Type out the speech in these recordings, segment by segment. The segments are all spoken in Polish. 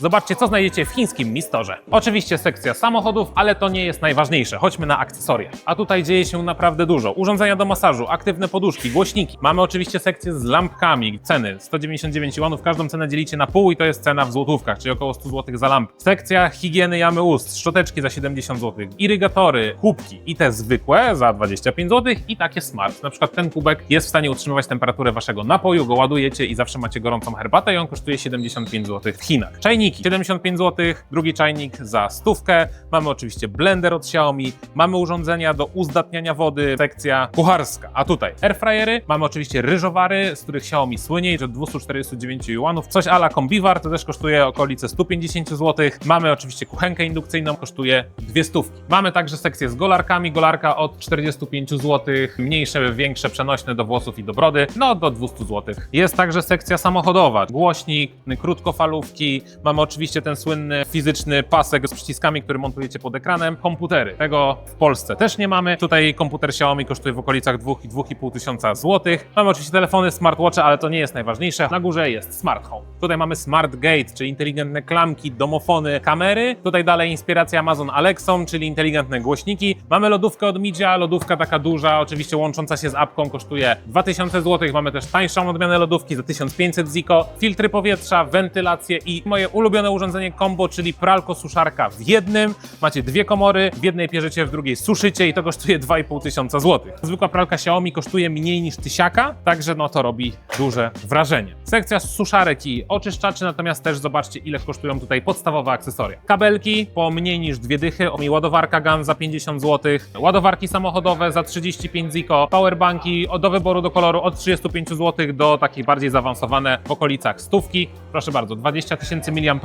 Zobaczcie, co znajdziecie w chińskim Mistorze. Oczywiście sekcja samochodów, ale to nie jest najważniejsze. Chodźmy na akcesoria. A tutaj dzieje się naprawdę dużo. Urządzenia do masażu, aktywne poduszki, głośniki. Mamy oczywiście sekcję z lampkami. Ceny 199 juanów. Każdą cenę dzielicie na pół i to jest cena w złotówkach, czyli około 100 zł za lampę. Sekcja higieny jamy ust, szczoteczki za 70 zł, irygatory, kubki i te zwykłe za 25 zł i takie smart. Na przykład ten kubek jest w stanie utrzymywać temperaturę waszego napoju, go ładujecie i zawsze macie gorącą herbatę i on kosztuje 75 zł w Chinach. Czajniki 75 zł, drugi czajnik za stówkę. Mamy oczywiście blender od Xiaomi, mamy urządzenia do uzdatniania wody, sekcja kucharska. A tutaj airfryery, mamy oczywiście ryżowary, z których Xiaomi słynie, że 249 juanów. Coś ala kombiwar, to też kosztuje okolice 150 zł. Mamy oczywiście kuchenkę indukcyjną, kosztuje dwie stówki. Mamy także sekcję z golarkami, golarka od 45 zł, mniejsze, większe, przenośne do włosów i do brody, no do 200 zł. Jest także sekcja samochodowa, głośnik, krótkofalówki, mamy oczywiście ten słynny fizyczny pasek z przyciskami, który montujecie pod ekranem, komputery. Tego w Polsce też nie mamy. Tutaj komputer Xiaomi kosztuje w okolicach 2,5 tysiąca złotych. Mamy oczywiście telefony, smartwatche, ale to nie jest najważniejsze. Na górze jest smart home. Tutaj mamy smart gate, czyli inteligentne klamki, domofony, kamery. Tutaj dalej inspiracja Amazon Alexą, czyli inteligentne głośniki. Mamy lodówkę od Midzia, lodówka taka duża, oczywiście łącząca się z apką kosztuje 2000 zł. Mamy też tańszą odmianę lodówki za 1500 Ziko. Filtry powietrza, wentylację i moje ulubione urządzenie combo, czyli pralko-suszarka w jednym. Macie dwie komory, w jednej pierzycie, w drugiej suszycie i to kosztuje 2,5 tysiąca złotych. Zwykła pralka Xiaomi kosztuje mniej niż tysiaka, także no to robi duże wrażenie. Sekcja suszarek i oczyszczaczy, natomiast też zobaczcie ile kosztują tutaj podstawowe akcesoria. Kabelki po mniej niż dwie dychy, o mi ładowarka GAN za 50 zł, ładowarki samochodowe za 35 Ziko, powerbanki do wyboru do koloru od 35 zł do takich bardziej zaawansowane w okolicach stówki. Proszę bardzo, 20 tysięcy mAh,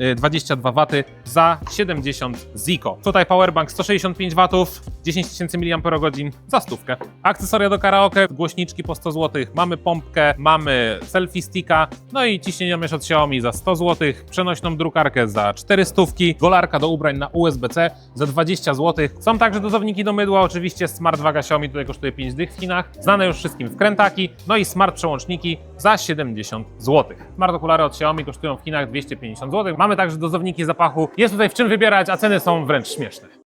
y, 22 W za 70 Ziko. Tutaj powerbank 165 W, 10 tysięcy mAh za stówkę. Akcesoria do karaoke, głośniczki po 100 zł, mamy pompkę, mamy selfie sticka, no i ciśnieniomierz od Xiaomi za 100 zł, przenośną drukarkę za 400, golarka do ubrań na USB-C za 20 zł. Są także dozowniki do mydła, oczywiście smart waga Xiaomi tutaj kosztuje 5 dych w Chinach, znane już wszystkim wkrętaki, no i smart przełączniki za 70 zł. Smart okulary od Xiaomi kosztują w Chinach 250 zł. Mamy także dozowniki zapachu, jest tutaj w czym wybierać, a ceny są wręcz śmieszne.